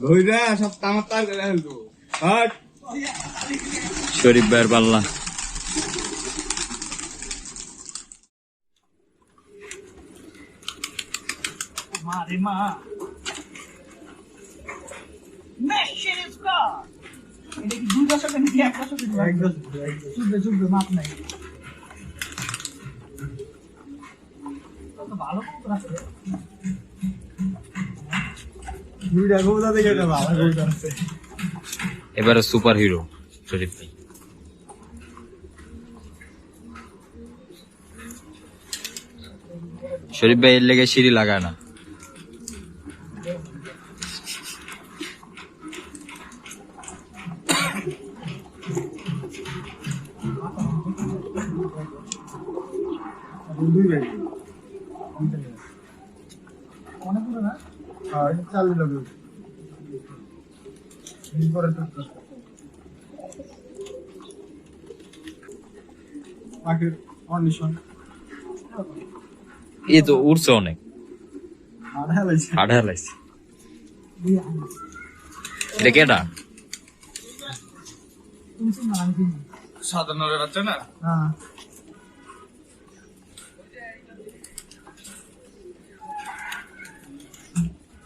ধইরা সব তামার তার করে ফেলব হট। শরীফ ভাইয়ের পাল্লা। মা। মা মেশিন স্কট এটা কি দুই দশক নাকি এক দশক এক দশক, এক দশক। চুপবে চুপবে মাপ নাই। ভালো। দুইটা দেখে আছে এবারে সুপার হিরো শরীফ ভাই। শরীফ ভাই এর লেগে সিঁড়ি লাগায় না। অনেক না? হ্যাঁ চালু তো পাখির কন্ডিশন এ তো উড়ছে অনেক। হাড়ে হেলাইছে। এটা কেটা না, সাধারণ বাচ্চা না? হ্যাঁ।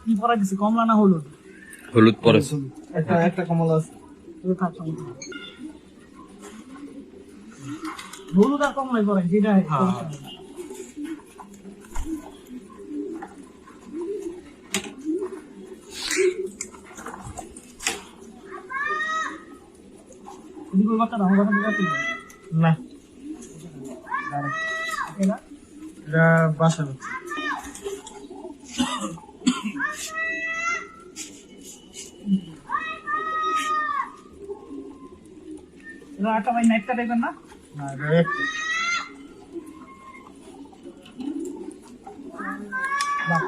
কি পরা গেছে কমলা না হলুদ? হলুদ পরেছে একটা একটা কমলা আছে। হলুদ আর কমলাই পরে যেটা হয়, হ্যাঁ। সমস্যা নেই। এদিকে ওই বাচ্চাটা আমার বাচ্চা দিকে না এটা এটা বাসা একটা ভাই নাইটটা দেখবেন না?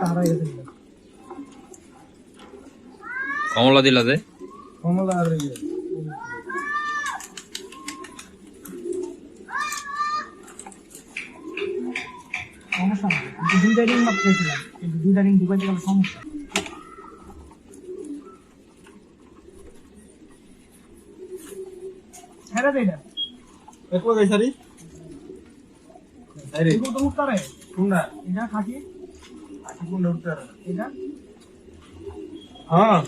হারাই গেছে। কমলা দিলা যে? কমলা আর। সমস্যা দুইটা রিং মাপ পেয়েছিলাম কিন্তু দুইটা রিং ঢুকাইতে গেলে সমস্যা। দে এটা একলা গাই সারি? আরে। এগুলো তো উঠতে কোনটা? এটা খাকি কোনটা এটা। হ্যাঁ।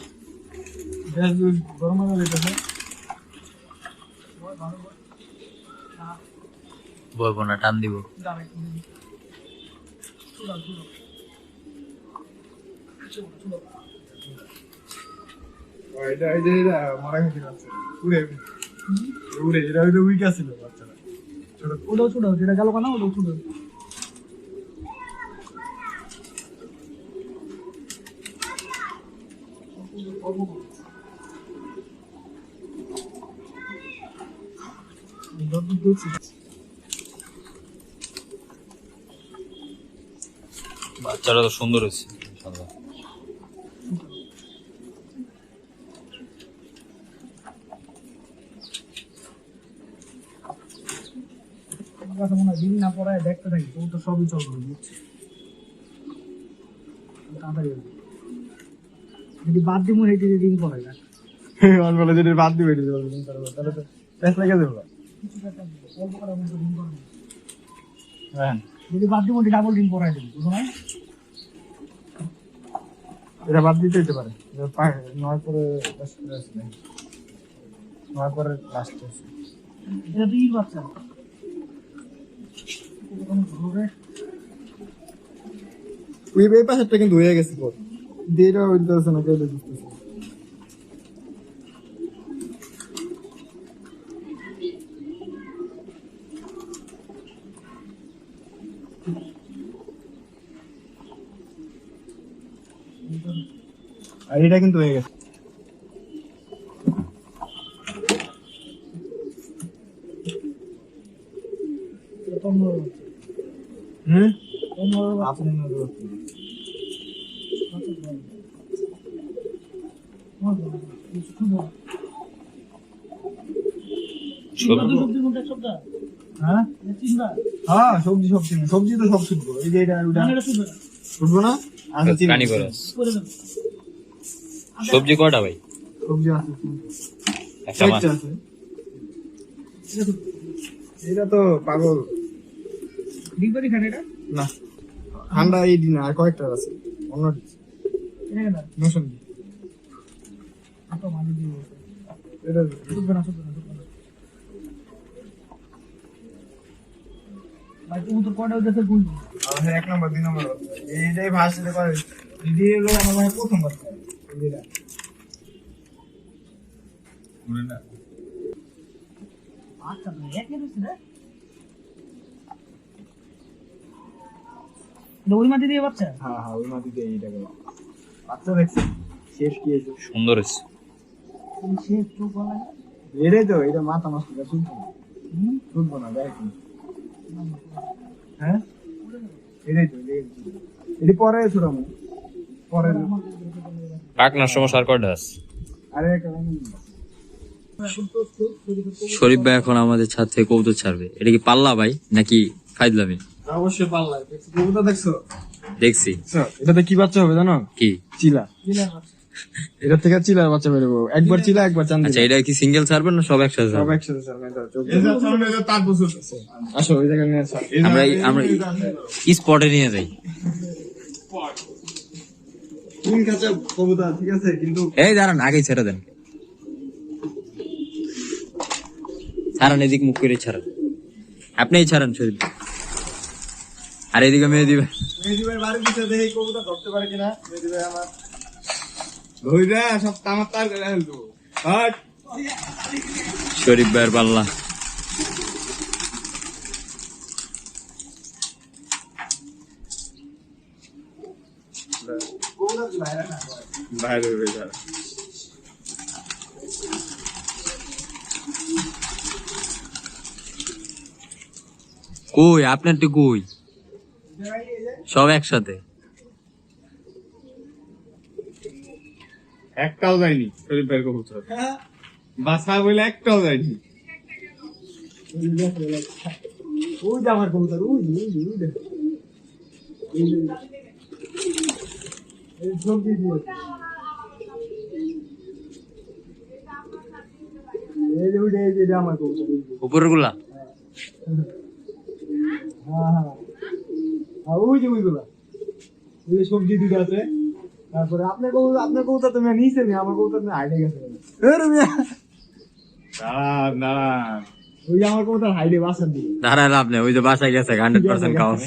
গ্যাস গরম হয়ে বলব না টান দিব। এটা এই যে এটা মারা গেছে বাচ্চা উড়ে এটা হয়তো উইক আছিল বাচ্চারা ছোট, ওটাও চুলো যেটা গেল কেন ওটাও চুলো বাচ্চারা তো সুন্দর হয়েছে ইনশাআল্লাহ। আমার কাছে মনে হয় দিন না পড়ায় দেখতে থাকি তবু তো সবই বুঝছি তাড়াতাড়ি যদি বাদ দিব হেঁটে দিন পড়ায় না বলে যদি বাদ দিবে তাহলে তো প্যাস লেগে যাবে। অল্প করে দিন পড়ায় না। হ্যাঁ। যদি বাদ দিব ডাবল দিন পড়ায় দেবো বুঝো না এটা বাদ দিতে হতে পারে। নয় নাকি? নয় পরে লাস্টে এটা তো ইট বাচ্চা। ওই এই পাশেরটা কিন্তু হয়ে গেছে পর। দেটা হইতে আছে না কেউ বুঝতেছে আর এটা কিন্তু হয়ে গেছে পনেরো বাচ্চা হুম পনেরো বাচ্চা আপনি নজর রাখুন। সবজির মধ্যে সবটা হ্যাঁ হ্যাঁ সবজি সব চিনি সবজি তো সব শুনব এই যে এটা ওটা শুনব না। চিনি সবজি কয়টা ভাই? সবজি আছে এটা তো পাগল। ডিগবাড়ি খান এটা? না। ঠান্ডা এই দিন আর কয়েকটা আছে। অন্য এটা না ভাই এক নম্বর দুই নম্বর এইটাই ভাষাতে করে দিদি এলো আমার ভাই প্রথম বার দিদিরা আচ্ছা এক নিয়ে না এটা ওই মাটি দিয়ে বাচ্চা হ্যাঁ হ্যাঁ ওই মাটিতে এইটা গেল বাচ্চা দেখছে শেষ কি হয়েছে? সুন্দর হয়েছে। সে চোখ বলা? এটাই তো এটা মাথা নষ্ট করে শুনব শুনব না দেখ। হ্যাঁ? এটাই তো এটি পরে ছুটামো পরে পাকনার সমস্যা আর কয়টা আছে? আরে শরীফ ভাই এখন আমাদের ছাদ থেকে কবুতর ছাড়বে। এটা কি পাল্লা ভাই নাকি ফাইদলামি অবশ্যই কবুতর দেখছ? দেখছি। এটাতে কি বাচ্চা হবে জানো? কি? চিলা। এটা থেকে চিলার বাচ্চা বেরোবো একবার চিলা একবার চান্দি। আচ্ছা এটা কি সিঙ্গেল ছাড়বেন না সব একসাথে সব একসাথে আসো ওই জায়গায় নিয়ে আসো। আমরা এই- আমরা স্পটে নিয়ে যাই। এই দাঁড়ান আগেই ছেড়ে দেন। ছাড়ান এদিক মুখ করে ছাড়ান। আপনিই ছাড়ান ভাই। আর এদিকে মেহেদি ভাই বাড়ির পিছনে দেখে কবুতর ধরতে পারে কিনা মেহেদি ভাই আমার। ধইরা সব তামার তার করে ফেলতো হাট। শরীফ ভাইয়ের পাল্লা। বাইরে হয়ে কই আপনার তো কই? সব একসাথে? একটাও যায়নি শরীফ ভাইয়ের কবুতর। বাসা বলে একটাও যায়নি। ওই আমার কবুতর ওই ওই ওই উপরেরগুলা হ্যাঁ, হ্যাঁ। ওই যে ওইগুলা। ওই যে সবজি দুটো আছে। তারপরে আপনার কবুতর তুমি নিচে নি আমার কবুতর তুমি হাইডে গেছে। দাঁড়ান দাঁড়ান। ওই যে আমার কবুতর হাইডে বাসার দিকে। লাভ ওই যে বাসায় গেছে হান্ড্রেড পার্সেন্ট কাউন্ট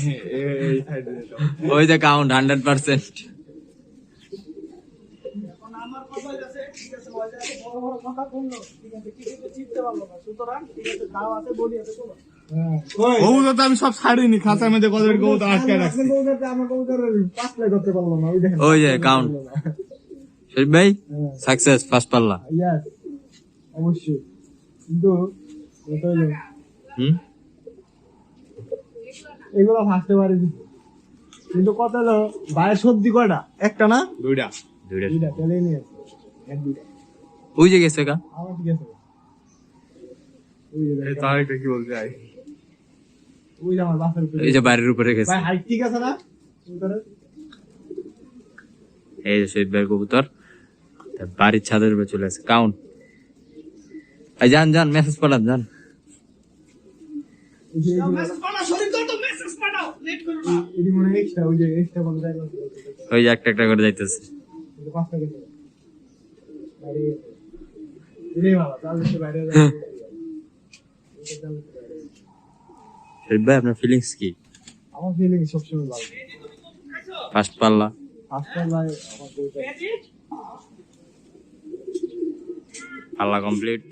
ওই যে কাউন্ট হান্ড্রেড পার্সেন্ট আমি সব ছাড়িনি খাঁচার মধ্যে কবুতর আটকে রাখছি। আপনার কবুতর আমার কবুতর পাঁচলাই করতে পারল না ওই যে count। শরীফ ভাই সাকসেস ফার্স্ট পাল্লা। অবশ্যই কিন্তু হুম? এগুলো ভাসতে কিন্তু কত হলো বাইরের সবজি কয়টা একটা না দুইটা। দুইটা নিয়ে এক দুইটা। ওই যে গেছে একটা কি বলতে চাই ওই যে আমার বাসার উপরে। এই যে বাড়ির উপরে গেছে। ঠিক আছে না? এই যে শহীদ ভাইয়ের কবুতর। তার বাড়ির ছাদের উপরে চলে আসে কাউন্ট। এই যান যান মেসেজ পাঠান যান। মনে হয় ওই যে একটা একটা করে যাইতেছে। এই যে পাঁচটা গেছে বাইরে গেছে এরে বাবা তাহলে সে বাইরে যাবে। এটা তাহলে সে বাইরে যাবে। শহীদ ভাই আপনার ফিলিংস কি আমার ফিলিং সবসময় ভালো ফার্স্ট পাল্লা ফার্স্ট পাল্লা পাল্লা কমপ্লিট